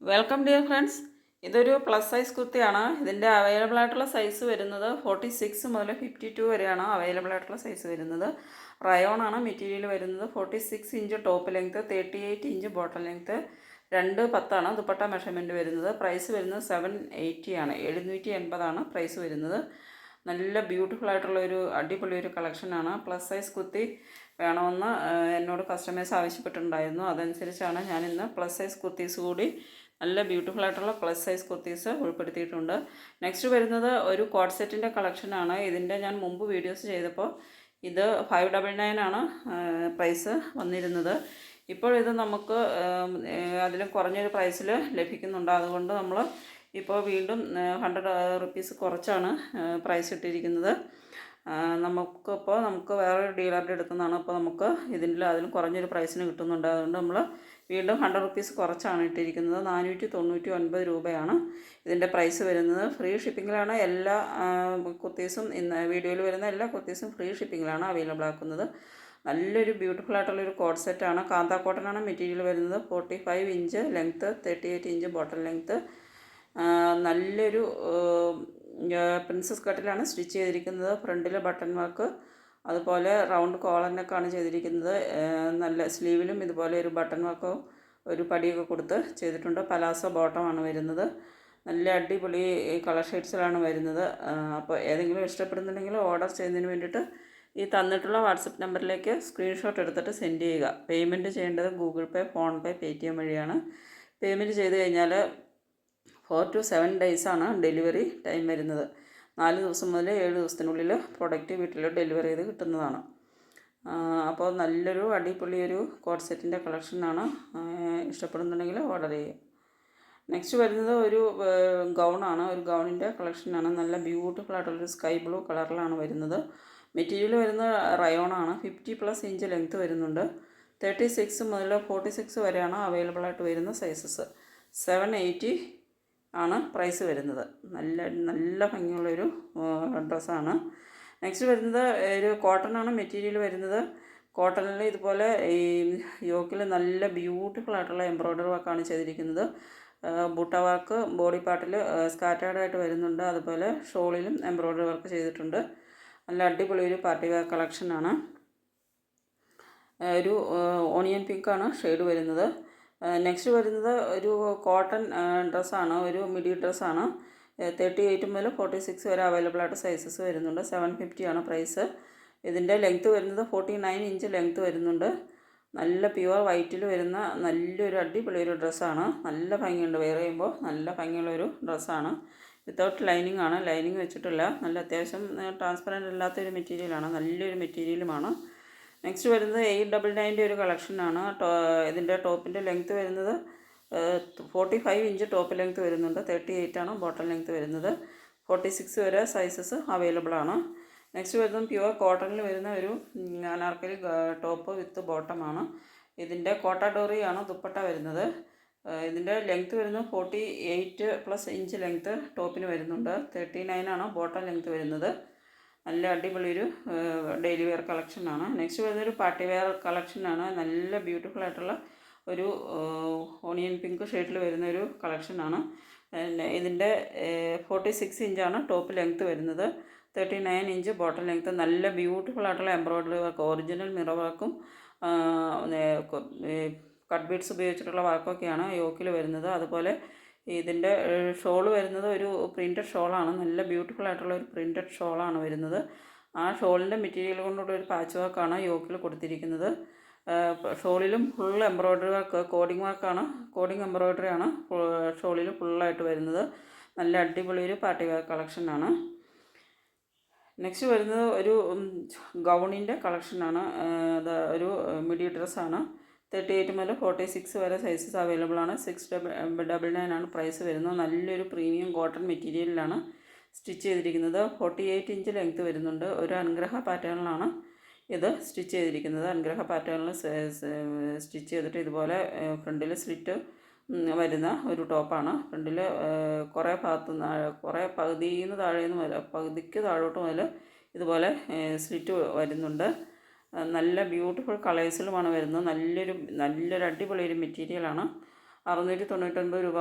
Welcome dear friends ഇതൊരു plus size കുർത്തിയാണ് ഇതിന്റെ അവൈലബിൾ ആയിട്ടുള്ള സൈസ് വരുന്നത് ഫോർട്ടി സിക്സ് മുതൽ ഫിഫ്റ്റി ടു വരെയാണ് അവൈലബിൾ ആയിട്ടുള്ള സൈസ് വരുന്നത്. റയോൺ ആണ് മെറ്റീരിയൽ വരുന്നത്. Forty six inch top length thirty eight inch bottom length രണ്ട് പത്താണ് ദുപ്പട്ട മെഷർമെന്റ് വരുന്നത്. പ്രൈസ് വരുന്നത് സെവൻ എയ്റ്റി ആണ്. എഴുന്നൂറ്റി എൺപതാണ് പ്രൈസ് വരുന്നത്. നല്ല ബ്യൂട്ടിഫുൾ ആയിട്ടുള്ള ഒരു അടിപൊളി ഒരു കളക്ഷനാണ് പ്ലസ് സൈസ് കുർത്തി വേണമെന്ന് എന്നോട് കസ്റ്റമേഴ്സ് ആവശ്യപ്പെട്ടിട്ടുണ്ടായിരുന്നു. അതനുസരിച്ചാണ് ഞാൻ ഇന്ന് പ്ലസ് സൈസ് കുർത്തീസ് കൂടി നല്ല ബ്യൂട്ടിഫുൾ ആയിട്ടുള്ള പ്ലസ് സൈസ് കുർത്തീസ് ഉൾപ്പെടുത്തിയിട്ടുണ്ട്. നെക്സ്റ്റ് വരുന്നത് ഒരു കോഡ് സെറ്റിന്റെ കളക്ഷനാണ് ഇതിന്റെ ഞാൻ മുമ്പ് വീഡിയോസ് ചെയ്തപ്പോൾ ഇത് ഫൈവ് ഡബിൾ നയൻ ആണ് പ്രൈസ് വന്നിരുന്നത്. ഇപ്പോൾ ഇത് നമുക്ക് അതിലും കുറഞ്ഞൊരു പ്രൈസിൽ ലഭിക്കുന്നുണ്ട്. അതുകൊണ്ട് നമ്മൾ ഇപ്പോൾ വീണ്ടും ഹൺഡ്രഡ് റുപ്പീസ് കുറച്ചാണ് പ്രൈസ് ഇട്ടിരിക്കുന്നത്. നമുക്കിപ്പോൾ നമുക്ക് വേറൊരു ഡീലറുടെ അടുത്തു നിന്നാണ് ഇപ്പോൾ നമുക്ക് ഇതിന്റെ അതിലും കുറഞ്ഞൊരു പ്രൈസിന് കിട്ടുന്നുണ്ട്. അതുകൊണ്ട് നമ്മൾ വീണ്ടും ഹൺഡ്രഡ് റുപ്പീസ് കുറച്ചാണ് ഇട്ടിരിക്കുന്നത്. നാനൂറ്റി തൊണ്ണൂറ്റി ഒൻപത് രൂപയാണ് ഇതിന്റെ പ്രൈസ് വരുന്നത്. ഫ്രീ ഷിപ്പിങ്ങിലാണ് എല്ലാ കുർത്തീസും ഇന്ന് വീഡിയോയിൽ വരുന്ന എല്ലാ കുർത്തീസും ഫ്രീ ഷിപ്പിങ്ങിലാണ് അവൈലബിൾ ആക്കുന്നത്. നല്ലൊരു ബ്യൂട്ടിഫുൾ ആയിട്ടുള്ളൊരു കോഡ് സെറ്റാണ് കാന്ത കോട്ടനാണ് മെറ്റീരിയൽ വരുന്നത്. Forty five inch length thirty eight inch bottom length നല്ലൊരു പ്രിൻസസ് കട്ടിലാണ് സ്റ്റിച്ച് ചെയ്തിരിക്കുന്നത്. ഫ്രണ്ടിൽ ബട്ടൺ വർക്ക് അതുപോലെ റൗണ്ട് കോളറിനൊക്കെയാണ് ചെയ്തിരിക്കുന്നത്. നല്ല സ്ലീവിലും ഇതുപോലെ ഒരു ബട്ടൺ വർക്കോ ഒരു പടിയൊക്കെ കൊടുത്ത് ചെയ്തിട്ടുണ്ട്. പലാസോ ബോട്ടമാണ് വരുന്നത്. നല്ല അടിപൊളി കളർ ഷെയ്ഡ്സിലാണ് വരുന്നത്. അപ്പോൾ ഏതെങ്കിലും ഇഷ്ടപ്പെടുന്നുണ്ടെങ്കിൽ ഓർഡർ ചെയ്യുന്നതിന് വേണ്ടിയിട്ട് ഈ തന്നിട്ടുള്ള വാട്സപ്പ് നമ്പറിലേക്ക് സ്ക്രീൻഷോട്ട് എടുത്തിട്ട് സെൻഡ് ചെയ്യുക. പേയ്മെന്റ് ചെയ്യേണ്ടത് Google Pay PhonePe Paytm വഴിയാണ്. പേയ്മെന്റ് ചെയ്ത് കഴിഞ്ഞാൽ ഫോർ ടു സെവൻ ആണ് ഡെലിവറി ടൈം വരുന്നത്. നാല് ദിവസം മുതൽ ഏഴ് ദിവസത്തിനുള്ളിൽ പ്രൊഡക്റ്റ് വീട്ടിൽ ഡെലിവറി ചെയ്ത് കിട്ടുന്നതാണ്. അപ്പോൾ നല്ലൊരു അടിപൊളി ഒരു കോഡ് സെറ്റിന്റെ കളക്ഷനാണ്. ഇഷ്ടപ്പെടുന്നുണ്ടെങ്കിൽ ഓർഡർ ചെയ്യുക. നെക്സ്റ്റ് വരുന്നത് ഒരു ഗൗണാണ്. ഒരു ഗൗണിന്റെ കളക്ഷനാണ്. നല്ല ബ്യൂട്ടിഫുൾ ആയിട്ടുള്ളൊരു സ്കൈ ബ്ലൂ കളറിലാണ് വരുന്നത്. മെറ്റീരിയൽ വരുന്ന റയോണാണ്. ഫിഫ്റ്റി പ്ലസ് ഇഞ്ച് ലെങ്ത്ത് വരുന്നുണ്ട്. തേർട്ടി സിക്സ് മുതൽ ഫോർട്ടി സിക്സ് വരെയാണ് അവൈലബിൾ ആയിട്ട് വരുന്ന സൈസസ്. സെവൻ എയ്റ്റി ആണ് പ്രൈസ് വരുന്നത്. നല്ല നല്ല ഭംഗിയുള്ളൊരു ഡ്രസ്സാണ്. നെക്സ്റ്റ് വരുന്നത് ഒരു കോട്ടണാണ് മെറ്റീരിയൽ വരുന്നത്. കോട്ടണിൽ ഇതുപോലെ ഈ യോക്കിൽ നല്ല ബ്യൂട്ടിഫുൾ ആയിട്ടുള്ള എംബ്രോയ്ഡറി വർക്കാണ് ചെയ്തിരിക്കുന്നത്. ബുട്ട വർക്ക് ബോഡി പാർട്ടിൽ സ്കാറ്റേഡായിട്ട് വരുന്നുണ്ട്. അതുപോലെ ഷോളിലും എംബ്രോയ്ഡറി വർക്ക് ചെയ്തിട്ടുണ്ട്. നല്ല അടിപൊളി ഒരു പാർട്ടി വെയർ കളക്ഷനാണ്. ഒരു ഓണിയൻ പിങ്കാണ് ഷെയ്ഡ് വരുന്നത്. നെക്സ്റ്റ് വരുന്നത് ഒരു കോട്ടൺ ഡ്രസ്സാണ് ഒരു മിഡി ഡ്രസ്സാണ് തേർട്ടി എയ്റ്റ് മുതൽ ഫോർട്ടി സിക്സ് വരെ അവൈലബിൾ ആയിട്ട് സൈസസ് വരുന്നുണ്ട്. സെവൻ ഫിഫ്റ്റിയാണ് പ്രൈസ് ഇതിന്റെ ലെങ്ത്ത് വരുന്നത് ഫോർട്ടി നയൻ ഇഞ്ച് ലെങ്ത്ത് വരുന്നുണ്ട്. നല്ല പ്യുവർ വൈറ്റിൽ വരുന്ന നല്ലൊരു അടിപൊളി ഒരു ഡ്രസ്സാണ് നല്ല ഭംഗിയുണ്ട്. വെയർ ചെയ്യുമ്പോൾ നല്ല ഭംഗിയുള്ളൊരു ഡ്രസ്സാണ് വിത്തൗട്ട് ലൈനിങ് ആണ്. ലൈനിങ് വെച്ചിട്ടില്ല. നല്ല അത്യാവശ്യം ട്രാൻസ്പെറന്റ് അല്ലാത്തൊരു മെറ്റീരിയലാണ് നല്ലൊരു മെറ്റീരിയലുമാണ് നെക്സ്റ്റ് വരുന്നത് എയ്റ്റ് ഡബിൾ നയന്റെ ഒരു കളക്ഷനാണ്. ടോ ഇതിന്റെ ടോപ്പിന്റെ ലെങ്ത്ത് വരുന്നത് forty five inch top length വരുന്നുണ്ട്. തേർട്ടി എയ്റ്റ് ആണ് ബോട്ടം ലെങ്ത്ത് വരുന്നത്. ഫോർട്ടി സിക്സ് വരെ സൈസസ് അവൈലബിൾ ആണ്. നെക്സ്റ്റ് വരുന്നത് പ്യുവർ കോട്ടണിൽ വരുന്ന ഒരു അനാർക്കലി ടോപ്പ് വിത്ത് ബോട്ടമാണ് ഇതിന്റെ കോട്ട ഡോറിയാണ് ദുപ്പട്ട വരുന്നത്. ഇതിന്റെ ലെങ്ത്ത് വരുന്നത് forty eight plus inch length ടോപ്പിന് വരുന്നുണ്ട്. തേർട്ടി നയൻ ആണ് ബോട്ടം ലെങ്ത്ത് വരുന്നത്. നല്ല അടിപൊളി ഒരു ഡെയിലി വെയർ കളക്ഷനാണ്. നെക്സ്റ്റ് വരുന്നൊരു പാർട്ടി വെയർ കളക്ഷനാണ്. നല്ല ബ്യൂട്ടിഫുൾ ആയിട്ടുള്ള ഒരു ഓണിയൻ പിങ്ക് ഷെയ്ഡിൽ വരുന്ന ഒരു കളക്ഷനാണ് ഇതിന്റെ ഫോർട്ടി സിക്സ് ഇഞ്ചാണ് ടോപ്പ് ലെങ്ത്ത് വരുന്നത്. Thirty nine inch bottom length നല്ല ബ്യൂട്ടിഫുൾ ആയിട്ടുള്ള എംബ്രോയ്ഡറി വർക്ക് ഒറിജിനൽ മിറർ വർക്കും കട്ട് ബീഡ്സ് ഉപയോഗിച്ചിട്ടുള്ള വർക്കൊക്കെയാണ് യോക്കിൽ വരുന്നത്. അതുപോലെ ഇതിന്റെ ഷോൾ വരുന്നത് ഒരു പ്രിന്റഡ് ഷോളാണ്. നല്ല ബ്യൂട്ടിഫുൾ ആയിട്ടുള്ള ഒരു പ്രിന്റഡ് ഷോളാണ് വരുന്നത്. ആ ഷോളിന്റെ മെറ്റീരിയൽ കൊണ്ടുള്ള ഒരു പാച്ച് വർക്കാണ് യോക്കിൽ കൊടുത്തിരിക്കുന്നത്. ഷോളിലും ഫുൾ എംബ്രോയ്ഡറി വർക്ക് കോഡിങ് വർക്കാണ്. കോഡിംഗ് എംബ്രോയ്ഡറി ആണ് ഷോളിൽ ഫുള്ളായിട്ട് വരുന്നത്. നല്ല അടിപൊളി ഒരു പാർട്ടി വെയർ കളക്ഷനാണ്. നെക്സ്റ്റ് വരുന്നത് ഒരു ഗൗണിന്റെ കളക്ഷനാണ്. അത് ഒരു മിഡി ഡ്രസ്സാണ്. തേർട്ടി എയ്റ്റ് മുതൽ ഫോർട്ടി സിക്സ് വരെ സൈസസ് അവൈലബിൾ ആണ്. സിക്സ് ഡബിൾ ഡബിൾ നയൻ ആണ് പ്രൈസ് വരുന്നത്. നല്ലൊരു പ്രീമിയം കോട്ടൺ മെറ്റീരിയലിലാണ് സ്റ്റിച്ച് ചെയ്തിരിക്കുന്നത്. ഫോർട്ടി എയ്റ്റ് ഇഞ്ച് ലെങ്ത്ത് വരുന്നുണ്ട്. ഒരു അനുഗ്രഹ പാറ്റേണിലാണ് ഇത് സ്റ്റിച്ച് ചെയ്തിരിക്കുന്നത്. അനുഗ്രഹ പാറ്റേണിൽ സ്റ്റിച്ച് ചെയ്തിട്ട് ഇതുപോലെ ഫ്രണ്ടിൽ സ്ലിറ്റ് വരുന്ന ഒരു ടോപ്പാണ് ഫ്രണ്ടിൽ കുറേ ഭാഗത്ത് കുറേ പകുതിയിൽ നിന്ന് താഴെ നിന്ന് മുതൽ പകുതിക്ക് താഴോട്ട് മുതൽ ഇതുപോലെ സ്ലിറ്റ് വരുന്നുണ്ട്. നല്ല ബ്യൂട്ടിഫുൾ കളേഴ്സിലുമാണ് വരുന്നത്. നല്ലൊരു നല്ലൊരു അടിപൊളി ഒരു മെറ്റീരിയലാണ് അറുന്നൂറ്റി തൊണ്ണൂറ്റൊൻപത് രൂപ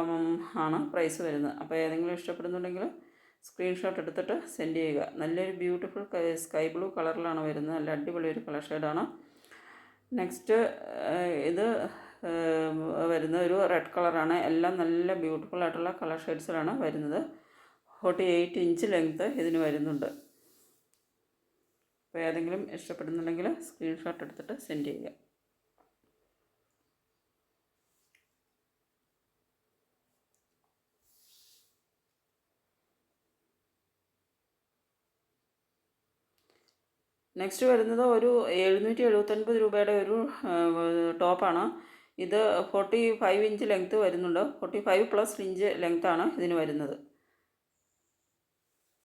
ആണ് പ്രൈസ് വരുന്നത്. അപ്പോൾ ഏതെങ്കിലും ഇഷ്ടപ്പെടുന്നുണ്ടെങ്കിൽ സ്ക്രീൻഷോട്ട് എടുത്തിട്ട് സെൻഡ് ചെയ്യുക. നല്ലൊരു ബ്യൂട്ടിഫുൾ സ്കൈ ബ്ലൂ കളറിലാണ് വരുന്നത്. നല്ല അടിപൊളി ഒരു കളർ ഷെയ്ഡാണ് നെക്സ്റ്റ് ഇത് വരുന്ന ഒരു റെഡ് കളറാണ് എല്ലാം നല്ല ബ്യൂട്ടിഫുൾ ആയിട്ടുള്ള കളർ ഷെയ്ഡ്സിലാണ് വരുന്നത്. ഫോർട്ടി എയ്റ്റ് ഇഞ്ച് ലെങ്ത്ത് ഇതിന് വരുന്നുണ്ട്. അപ്പോൾ ഏതെങ്കിലും ഇഷ്ടപ്പെടുന്നുണ്ടെങ്കിൽ സ്ക്രീൻഷോട്ട് എടുത്തിട്ട് സെൻഡ് ചെയ്യുക. നെക്സ്റ്റ് വരുന്നത് ഒരു എഴുന്നൂറ്റി എഴുപത്തൊൻപത് രൂപയുടെ ഒരു ടോപ്പാണ് ഇത് ഫോർട്ടി ഫൈവ് ഇഞ്ച് ലെങ്ത്ത് വരുന്നുണ്ട്. ഫോർട്ടി ഫൈവ് പ്ലസ് ഇഞ്ച് ലെങ്ത്താണ് ഇതിന് വരുന്നത്.